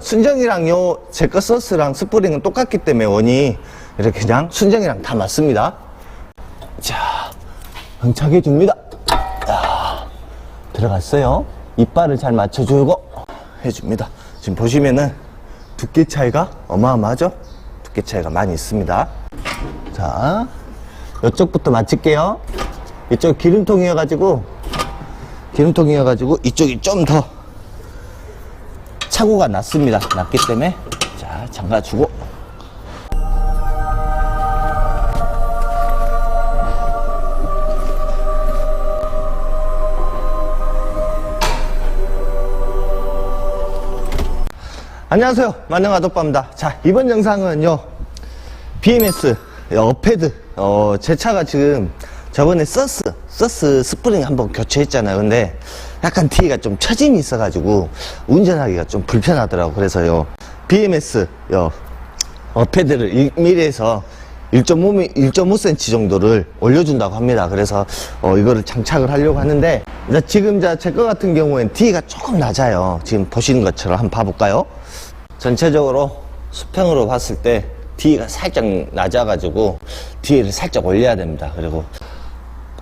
순정이랑 요 제거 소스랑 스프링은 똑같기 때문에 원이 이렇게 그냥 순정이랑 다 맞습니다. 자, 흥차게 줍니다. 자, 들어갔어요. 이빨을 잘 맞춰주고 해줍니다. 지금 보시면은 두께 차이가 어마어마하죠? 두께 차이가 많이 있습니다. 자, 이쪽부터 맞출게요. 이쪽 기름통이어가지고, 기름통이어가지고 이쪽이 좀더 차고가 났습니다. 났기 때문에 자 잠가주고. 안녕하세요. 만능아도빠입니다. 자 이번 영상은요. BMS 어패드 어, 제 차가 지금 저번에 서스 서스 스프링 한번 교체했잖아요. 근데 약간 T가 좀 처짐이 있어가지고 운전하기가 좀 불편하더라고 그래서요 BMS 요 어패드를 1mm에서 1.5, 1.5cm 정도를 올려준다고 합니다. 그래서 어, 이거를 장착을 하려고 하는데 지금 제거 같은 경우엔 T가 조금 낮아요. 지금 보시는 것처럼 한번 봐볼까요? 전체적으로 수평으로 봤을 때 D가 살짝 낮아가지고 D를 살짝 올려야 됩니다. 그리고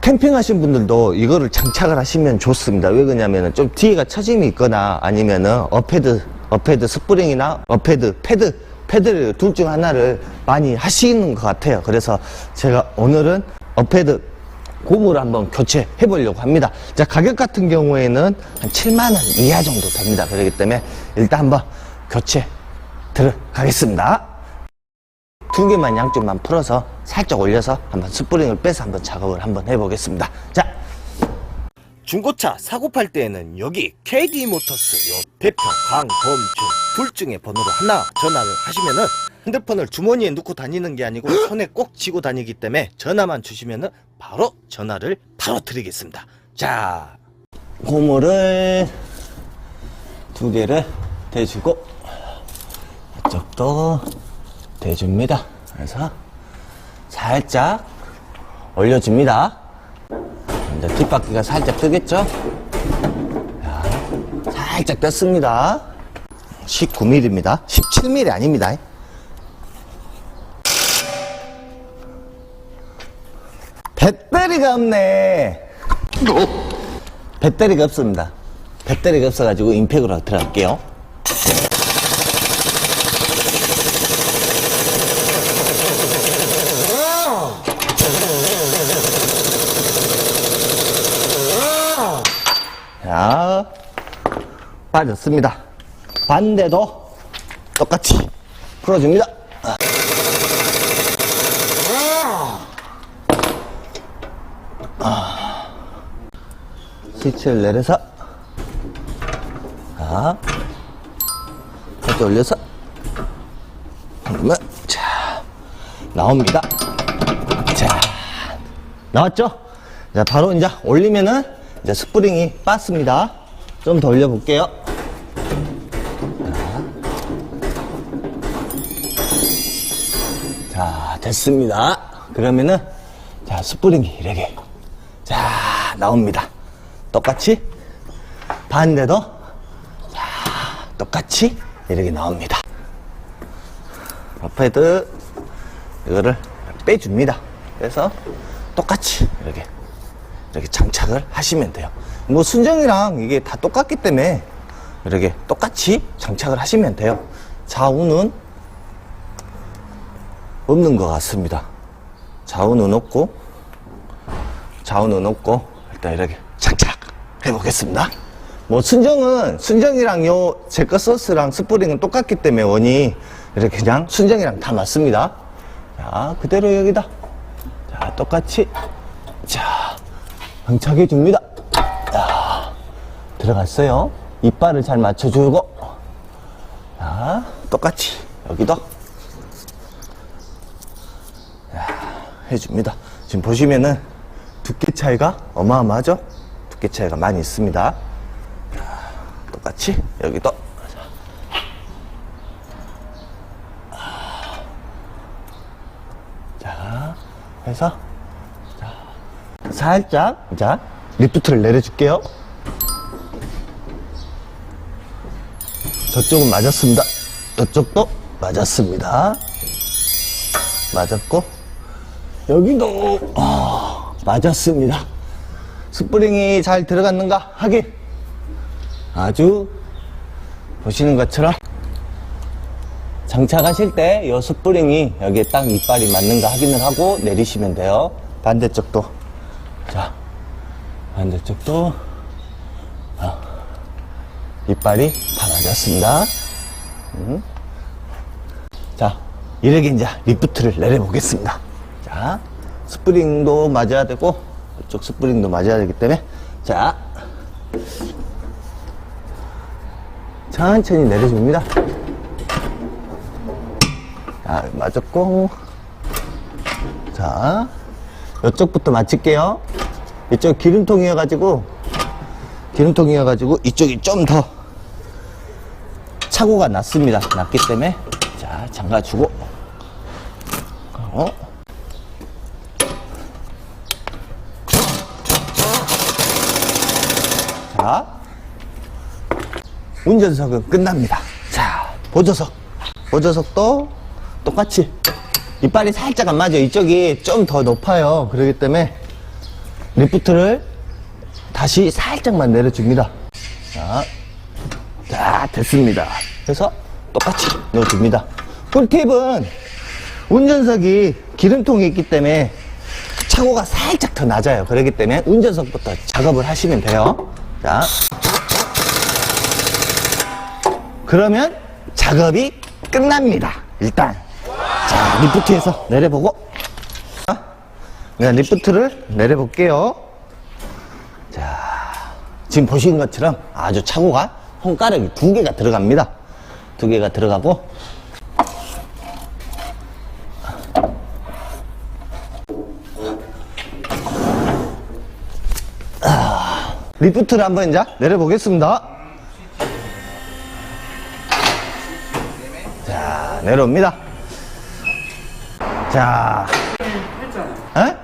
캠핑 하신 분들도 이거를 장착을 하시면 좋습니다. 왜 그러냐면은 좀 D가 처짐이 있거나 아니면은 어패드, 어패드 스프링이나 어패드, 패드, 패드를 둘 중 하나를 많이 하시는 것 같아요. 그래서 제가 오늘은 어패드 고무를 한번 교체해 보려고 합니다. 자, 가격 같은 경우에는 한 7만원 이하 정도 됩니다. 그렇기 때문에 일단 한번 교체 들어가겠습니다. 두 개만 양쪽만 풀어서 살짝 올려서 한번 스프링을 빼서 한번 작업을 한번 해보겠습니다. 자, 중고차 사고 팔 때에는 여기 KD 모터스 요 대표 강범준 둘 중에 번호로 하나 전화를 하시면은 핸드폰을 주머니에 넣고 다니는 게 아니고 손에 꼭 쥐고 다니기 때문에 전화만 주시면은 바로 전화를 바로 드리겠습니다. 자, 고무를 두 개를 대주고 이쪽도 대줍니다. 그래서 살짝 올려줍니다. 이제 뒷바퀴가 살짝 뜨겠죠? 자, 살짝 떴습니다. 19mm입니다. 17mm 아닙니다. 배터리가 없네. 배터리가 없습니다. 배터리가 없어가지고 임팩으로 들어갈게요. 빠졌습니다. 반대도 똑같이 풀어줍니다. 아. 스위치를 내려서, 자, 살짝 올려서, 그러면, 자, 나옵니다. 자, 나왔죠? 자, 바로 이제 올리면은 이제 스프링이 빠습니다. 좀 더 올려볼게요. 자, 됐습니다. 그러면은, 자, 스프링이 이렇게, 자, 나옵니다. 똑같이, 반대도, 자, 똑같이 이렇게 나옵니다. 러프헤드, 이거를 빼줍니다. 그래서 똑같이 이렇게 이렇게 장착을 하시면 돼요. 뭐 순정이랑 이게 다 똑같기 때문에 이렇게 똑같이 장착을 하시면 돼요. 좌우는 없는 것 같습니다. 좌우는 없고 좌우는 없고 일단 이렇게 장착해 보겠습니다. 뭐 순정은 순정이랑 요 제거 소스랑 스프링은 똑같기 때문에 원이 이렇게 그냥 순정이랑 다 맞습니다. 자 그대로 여기다 자 똑같이 자 흥차게 줍니다. 자, 들어갔어요. 이빨을 잘 맞춰주고, 자, 똑같이 여기도 자, 해줍니다. 지금 보시면은 두께 차이가 어마어마하죠? 두께 차이가 많이 있습니다. 자, 똑같이 여기도 자, 해서 살짝 자 리프트를 내려줄게요 저쪽은 맞았습니다. 이쪽도 맞았습니다. 맞았고, 여기도, 아, 맞았습니다. 스프링이 잘 들어갔는가? 확인. 아주, 보시는 것처럼, 장착하실 때, 이 스프링이 여기에 딱 이빨이 맞는가 확인을 하고 내리시면 돼요. 반대쪽도. 자, 반대쪽도, 아, 이빨이 다 맞았습니다. 음. 자, 이렇게 이제 리프트를 내려보겠습니다. 자, 스프링도 맞아야 되고, 이쪽 스프링도 맞아야 되기 때문에, 자, 천천히 내려줍니다. 자, 맞았고, 자, 이쪽부터 맞출게요. 이쪽 기름통이어가지고, 기름통이어가지고, 이쪽이 좀더 착오가 났습니다. 났기 때문에, 자, 잠가주고, 어? 자, 운전석은 끝납니다. 자, 보조석. 보조석도 똑같이. 이빨이 살짝 안 맞아요. 이쪽이 좀 더 높아요. 그렇기 때문에 리프트를 다시 살짝만 내려줍니다. 자, 자, 됐습니다. 그래서 똑같이 넣어줍니다. 꿀팁은 운전석이 기름통이 있기 때문에 차고가 살짝 더 낮아요. 그렇기 때문에 운전석부터 작업을 하시면 돼요. 자. 그러면 작업이 끝납니다. 일단. 자, 리프트에서 내려보고. 자, 네, 리프트를 내려볼게요. 자, 지금 보시는 것처럼 아주 차고가 손가락이 두 개가 들어갑니다. 두 개가 들어가고. 리프트를 한번 이제 내려보겠습니다. 자, 내려옵니다. 자. 에?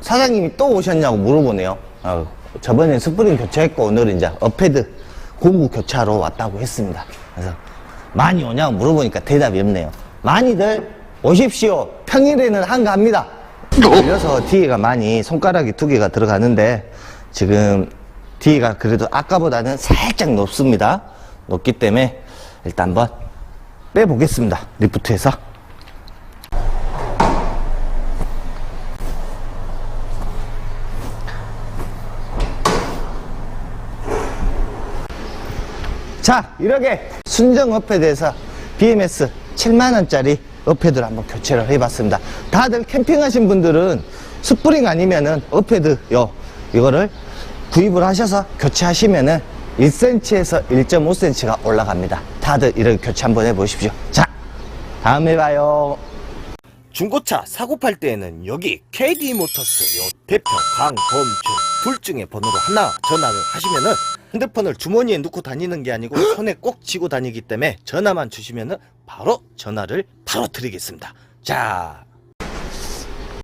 사장님이 또 오셨냐고 물어보네요. 어, 저번에 스프링 교체했고 오늘은 이제 어패드 고무 교체하러 왔다고 했습니다. 그래서 많이 오냐고 물어보니까 대답이 없네요. 많이들 오십시오. 평일에는 한가합니다. 그래서 뒤에가 많이 손가락이 두 개가 들어가는데 지금 뒤에가 그래도 아까보다는 살짝 높습니다. 높기 때문에 일단 한번 빼보겠습니다. 리프트에서. 자, 이렇게 순정 어패드에서 BMS 7만원짜리 어패드를 한번 교체를 해봤습니다. 다들 캠핑하신 분들은 스프링 아니면은 어패드, 요, 이거를 구입을 하셔서 교체하시면은 1cm에서 1.5cm가 올라갑니다. 다들 이렇게 교체 한번 해보십시오. 자, 다음에 봐요. 중고차 사고 팔 때에는 여기 KD 모터스 요 대표 강범준 둘 중에 번호로 하나 전화를 하시면은 핸드폰을 주머니에 넣고 다니는 게 아니고 손에 꼭 쥐고 다니기 때문에 전화만 주시면은 바로 전화를 바로 드리겠습니다. 자,